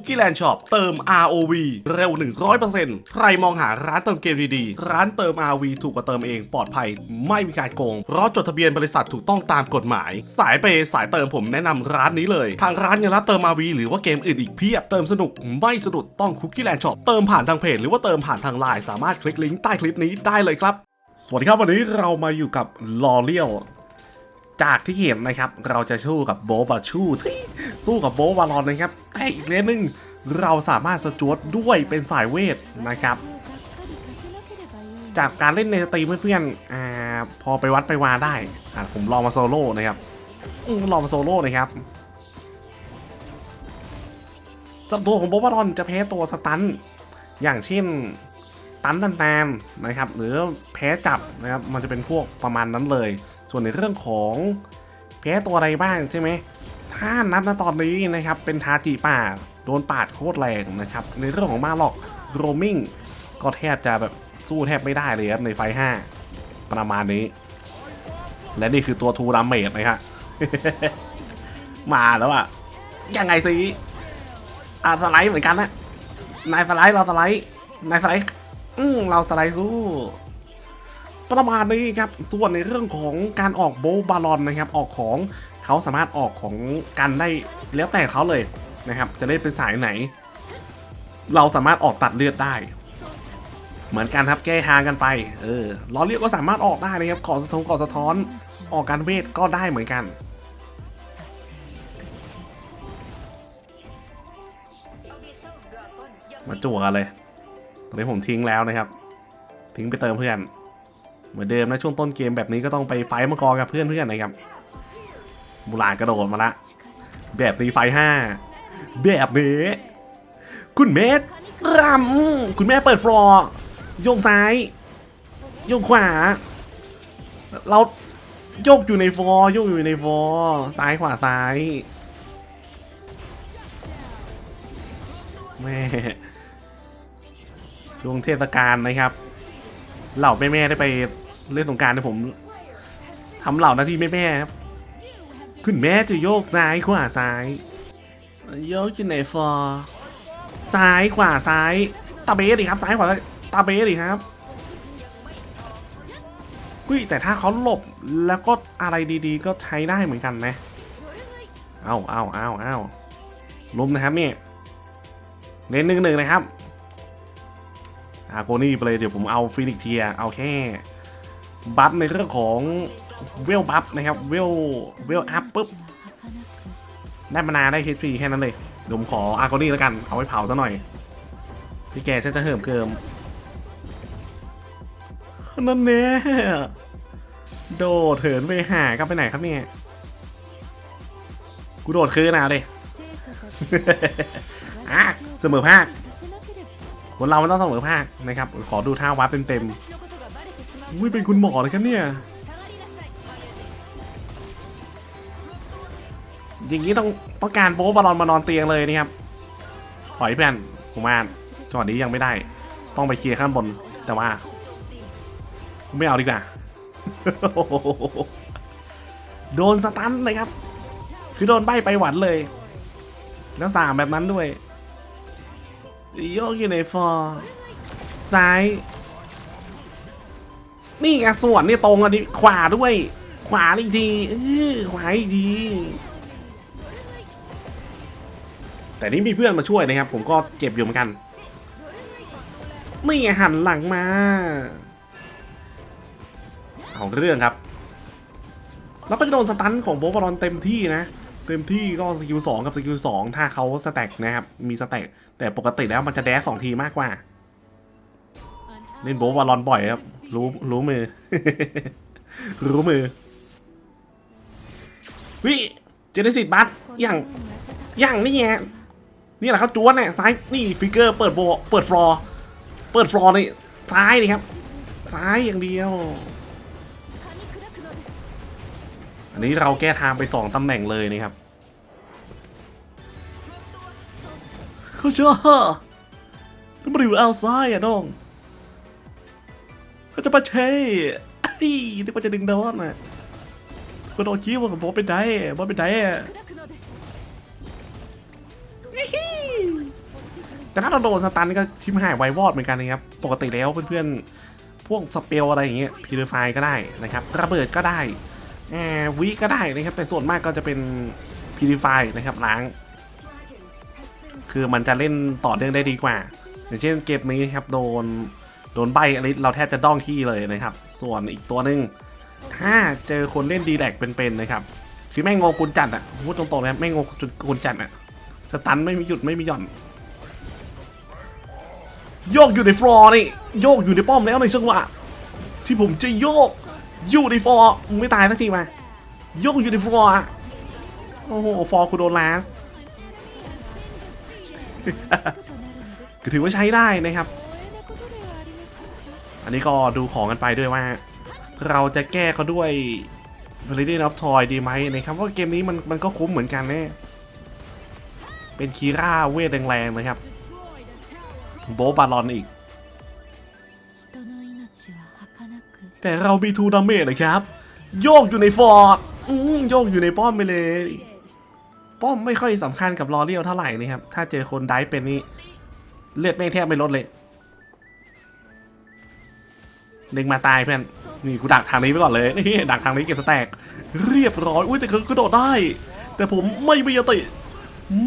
Cookie Land Shop เติม ROV เร็ว 100%ใครมองหาร้านเติมเกมดีๆ ร้านเติม ROV ถูกกว่าเติมเองปลอดภัย ไม่มีการโกง เพราะจดทะเบียนบริษัทถูกต้องตามกฎหมาย สายเปย์สายเติมผมแนะนำร้านนี้เลย ทางร้านยังรับเติม ROV หรือว่าเกมอื่นอีกเพียบ เติมสนุกไม่สะดุดต้อง Cookie Land Shop เติมผ่านทางเพจหรือว่าเติมผ่านทางไลน์สามารถคลิกลิงก์ใต้คลิปนี้ได้เลยครับ สวัสดีครับวันนี้เรามาอยู่กับลอเลียล จากที่เห็นนะครับ เราจะสู้กับโบบาชูที่สู้กับโบบาลอนนะครับไออีกเลนหนึงเราสามารถสจวตด้วยเป็นสายเวทนะครับ จากการเล่นในสตรีมเพื่อนๆอพอไปวัดไปวาได้อ่าผมลองมาโซโล่นะครับลองมาโซโล่นะครับสัตัวของโบบาลอนจะแพ้ตัวสตัน อย่างเช่น ตันนานๆนะครับ หรือแพ้จับนะครับมันจะเป็นพวกประมาณนั้นเลย ส่วนในเรื่องของแพ้ตัวอะไรบ้างใช่ไหมถ้านับณตอนนี้นะครับเป็นทาจิป่าโดนปาดโคตรแรงนะครับ ในเรื่องของมาหลอกโรมิงก็แทบจะแบบสู้แทบไม่ได้เลยครับในไฟห้าประมาณนี้ และนี่คือตัวทูรามเมดนะครับมาแล้วอะยังไงสิอะสไลด์เหมือนกันนะนายสไลด์เราสไลด์นายสไลด์ อืมเราสไลด์สู้ประมาณนี้ครับ ส่วนในเรื่องของการออกโบบาลอนนะครับ ออกของเขาสามารถออกของกันได้แล้วแต่เขาเลยนะครับ จะเล่นเป็นสายไหน เราสามารถออกตัดเลือดได้ เหมือนกันครับแก้ทางกันไป เออล้อเลียกก็สามารถออกได้นะครับก่อสะท้อนก่อสะท้อนออกการเวทก็ได้เหมือนกันมาจั่วกันเลย ตอนนี้ผมทิ้งแล้วนะครับ ทิ้งไปเติมเพื่อน เหมือนเดิมนะช่วงต้นเกมแบบนี้ก็ต้องไปไฟมังกรกับเพื่อนเพื่อนนะครับบุรานกระโดดมาละ แบบนี้ไฟห้าแบบนี้คุณเมธรำคุณแม่เปิดฟลอร์โยกซ้าย โยกขวา เราโยกอยู่ในฟอร์โยกอยู่ในฟอร์ซ้ายขวาซ้ายแม่ ช่วงเทศกาลนะครับ เหล่าแม่ๆได้ไปเล่นสงกรารให้ผมทำเหล่าหน้าที่แม่ๆครับคุณแม่จะโยกซ้ายขวาซ้าย โยกอยู่ไหนฟอร์ซ้ายขวาซ้ายตาเบสดิครับซ้ายขวาตาเบสดิครับกุ้ยแต่ถ้าเขาหลบแล้วก็อะไรดีๆ ก็ใช้ได้เหมือนกันนะ เอาเอาเอาเอาลุมนะครับเนี่ยเน้นหนึ่งหนึ่งนะครับ อาโกนี่ไปเลยเดี๋ยวผมเอาฟินิกเทียเอาแค่บัฟในเรื่องของเวลบัฟนะครับเวลเวลอัพปุ๊บได้มานาได้คิดฟรีแค่นั้นเลยเดี๋ยวผมขออาโกนี่แล้วกันเอาไว้เผาซะหน่อย พี่แกฉันจะเหิมเกิมนั่นแน่โดดเถินไปหากันไปไหนครับเนี่ยกูโดดคืนนะเลยอะเสมอภาค คนเราไม่ต้องเสมอภาคนะครับ ขอดูท่าวัดเต็มๆอุ้ยเป็นคุณหมอเลยครับเนี่ยอย่างนี้ต้องต้องการโป๊บอลอนมานอนเตียงเลยนะครับถอยเพื่อนผมอ่านจังหวะนี้ยังไม่ได้ ต้องไปเคลียร์ข้างบนแต่ว่าไม่เอาดีกว่า โดนสตันเลยครับ คือโดนใบไปหวันเลย แล้วสามแบบนั้นด้วย โยกอยู่ในฟอร์ซ้าย นี่ไงส่วนนี่ตรงอันนี้ขวาด้วย ขวาอีกทีขวาอีกทีแต่นี่มีเพื่อนมาช่วยนะครับ ผมก็เจ็บอยู่เหมือนกันนี่หันหลังมา เอาเรื่องครับ แล้วก็จะโดนสตันของโบบอลอนเต็มที่นะ เต็มที่ก็สกิลสองกับสกิลสองถ้าเขาสแต็กนะครับ มีสแต็กแต่ปกติแล้วมันจะแดสสองทีมากกว่า เล่นโบบอลอนบ่อยครับ รู้รู้มือ รู้มือ วิเจเนซิตบัสอย่างอย่างนี่ไงนี่แหละเขาจวนเนี่ยซ้ายนี่ฟิกเกอร์เปิดโบเปิดฟลอร์เปิดฟลอร์นี่ซ้ายนี่ครับ ซ้ายอย่างเดียว อันนี้เราแก้ทางไปสองตำแหน่งเลยนะครับ เขาเชื่อถ้ามอยู่เอาซ้ายอะน้องเขาจะมาเช่ไอ้นี่มันจะดึงโดนอะก็โดนคิ้วผมเป็นได้บอลเป็นได้แต่ถ้าเราโดนสตันก็ชิมหายไววอดเหมือนกันนะครับ ปกติแล้วเพื่อนๆ พวกสเปลอะไรอย่างเงี้ยพิลฟายก็ได้นะครับระเบิดก็ได้แอร์วิก็ได้นะครับ แต่ส่วนมากก็จะเป็นพิลฟายนะครับล้าง คือมันจะเล่นต่อเนื่องได้ดีกว่า อย่างเช่นเกมนี้ครับโดนโดนใบอลิสเราแทบจะด้องขี้เลยนะครับ ส่วนอีกตัวหนึ่งถ้าเจอคนเล่นดีแลกเป็นๆนะครับคือแม่งงงกุญจัดอะพูดตรงๆนะแม่งงงกุญจัดอะสตันไม่มีหยุดไม่มีหย่อน โยกอยู่ในฟลอร์นี่โยกอยู่ในป้อมแล้วในจังหวะที่ผมจะโยกอยู่ในฟลอร์ไม่ตายสักทีมาโยกอยู่ในฟลอร์โอ้โหฟลอร์คุณโดนลาส ก็ถือว่าใช้ได้นะครับ อันนี้ก็ดูของกันไปด้วยว่า เราจะแก้เขาด้วยบริเดนอฟทอยดีไหมนะครับเพราะเกมนี้มันมันก็คุ้มเหมือนกันนะเป็นคีร่าเวทแรงๆนะครับ โบบาลอนอีก แต่เรามีทูดาเมจนะครับ โยกอยู่ในฟอร์ดโยกอยู่ในป้อมไปเลย ป้อมไม่ค่อยสำคัญกับลอเรียลเท่าไหร่นะครับ ถ้าเจอคนได้เป็นนี่เลือดไม่งแทบไม่ลดเลยเล็งมาตายเพื่อนนี่กูดักทางนี้ไปก่อนเลยนี่ดักทางนี้เก็บสแต็กเรียบร้อยอุ้ยแต่เขากระโดดได้ แต่ผมไม่มียติ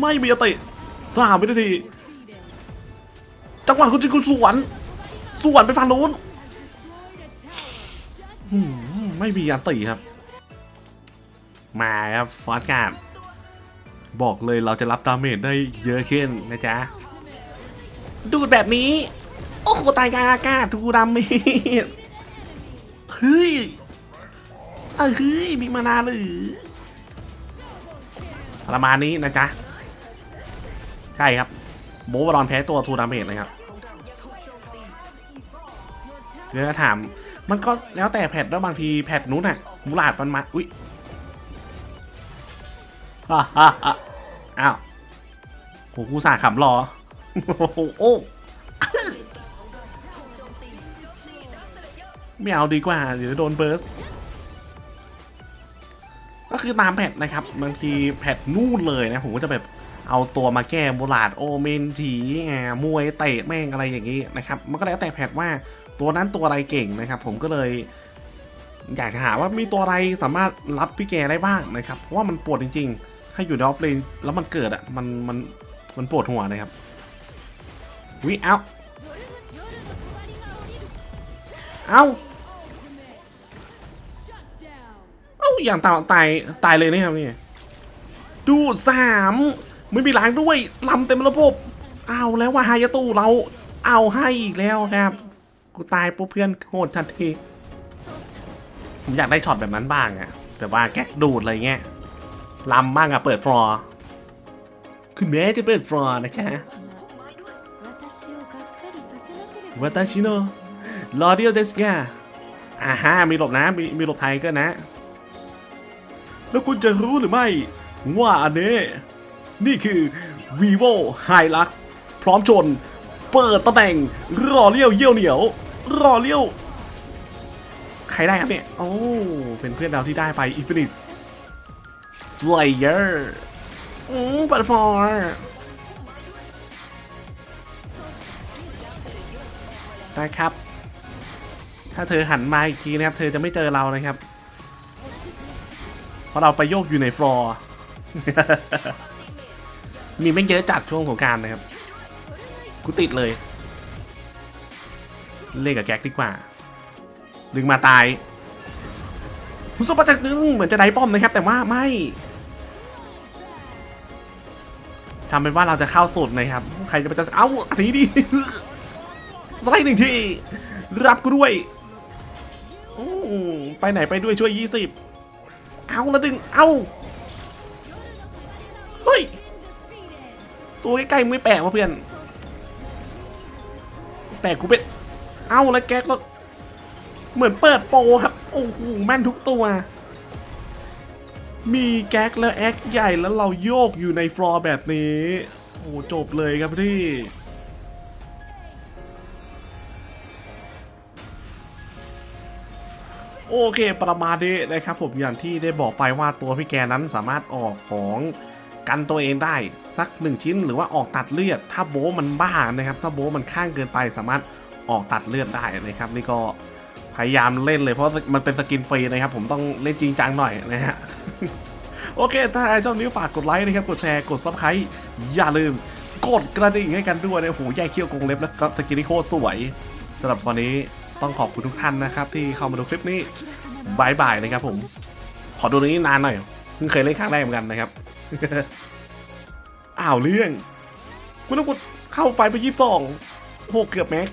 ไม่มียติสามวินาทีจังหวะคุณจิกุสวน สวนไปฝั่งนู้นอืมไม่มียันตีครับ มาครับฟอสการ์ด บอกเลยเราจะรับดาเมจได้เยอะขึ้นนะจ๊ะ ดูดแบบนี้ โอ้โหตายกลางอากาศทูดาเมจเฮ้ยเออเฮ้ยมีมานาหรือประมาณนี้นะจ๊ะ ใช่ครับ โบบอลอนแพ้ตัวทูดาเมจเลยครับเดี๋ยวจะถาม มันก็แล้วแต่แพทแล้วบางทีแพทนู้นน่ะมูลาดมันมา อุ้ย อ้าวโหกูสาขำรอโอ้โอ้ไม่เอาดีกว่าเดี๋ยวโดนเบิร์สก็คือตามแพทนะครับบางทีแพทนู่นเลยนะ ผมก็จะแบบเอาตัวมาแก้โบราดโอเมนถีแอ่มวยเตะแม่งอะไรอย่างนี้นะครับ มันก็แล้วแต่แพทว่าตัวนั้นตัวอะไรเก่งนะครับ ผมก็เลย อยากจะหาว่ามีตัวอะไรสามารถรับพี่แกได้บ้างนะครับ เพราะว่ามันปวดจริงๆถ้อยู่ในออฟเลนแล้วมันเกิดอะ มันมันมันปวดหัวนะครับวิเอาเอาเอาอย่างตายตายตายเลยนะครับนี่ดูสามไม่มีล้างด้วยลำเต็มระบบเอาแล้วว่าฮายาตูเราเอาให้อีกแล้วครับ กูตายปุ๊บเพื่อนโหดทันที ผมอยากได้ช็อตแบบนั้นบ้างอะแต่ว่าแก๊กดูดอะไรเงี้ยลำบ้างอะเปิดฟลอร์คุณแม่จะเปิดฟลอร์นะคะวัตชิโนลอเดียเดสกาอ่าฮะมีหลบนะมีมีหลบไทยก็นะ แล้วคุณจะรู้หรือไม่ ว่าอันนี้ นี่คือ vivo hilux พร้อมชน เปิดตะแบ่งรอเลี้ยวเยี่ยวเหนียว รอเลี้ยว ใครได้ครับเนี่ย โอ้ เป็นเพื่อนเราที่ได้ไป Infinite Slayer อืมปิดฟอร์นะครับ ถ้าเธอหันมาอีกทีนะครับ เธอจะไม่เจอเรานะครับ เพราะเราไปโยกอยู่ในฟลอร์มีไม่เยอะจัดช่วงของการนะครับ กูติดเลย เล่นกับแก๊กดีกว่า ดึงมาตายมุสปาจากนึงเหมือนจะได้ป้อมนะครับ แต่ว่าไม่ทำเป็นว่าเราจะเข้าสุดนะครับ ใครจะไปจะเอ้าอันนี้ดิสไลด์หนึ่งทีรับกูด้วยอไปไหนไปด้วยช่วยยี่สิบเอาแล้วดึง เอาเฮ้ย ตัวใกล้ๆไม่แปลกวะเพื่อน แปลกกูเป็น เอาแล้วแก๊กแล้ว เหมือนเปิดโปรครับ โอ้โหแม่นทุกตัว มีแก๊กแล้วแอคใหญ่แล้วเราโยกอยู่ในฟลอร์แบบนี้ โอ้จบเลยครับพี่โอเคประมาณนี้นะครับผมอย่างที่ได้บอกไปว่าตัวพี่แกนั้นสามารถออกของกันตัวเองได้สักหนึ่งชิ้นหรือว่าออกตัดเลือด ถ้าโบมันบ้านะครับ ถ้าโบมันข้างเกินไปสามารถออกตัดเลือดได้นะครับ นี่ก็ พยายามเล่นเลยเพราะมันเป็นสกินฟรีนะครับ ผมต้องเล่นจริงจังหน่อยนะฮะโอเค ถ้าชอบนี้ฝากกดไลค์นะครับ กดแชร์ กดซับสไครต์อย่าลืม กดกระดิ่งให้กันด้วยนะโอ้โหแยกเขี้ยวกรงเล็บแล้วก็สกินนี่โคตรสวยสำหรับวันนี้ต้องขอบคุณทุกท่านนะครับ ที่เข้ามาดูคลิปนี้บายบายนะครับผม ขอดูตรงนี้นานหน่อยเพิ่งเคยเล่นครั้งแรกเหมือนกันนะครับอ้าวเรื่องคุณต้องกดเข้าไฟไปยี่สิบสองโหเกือบแม็ก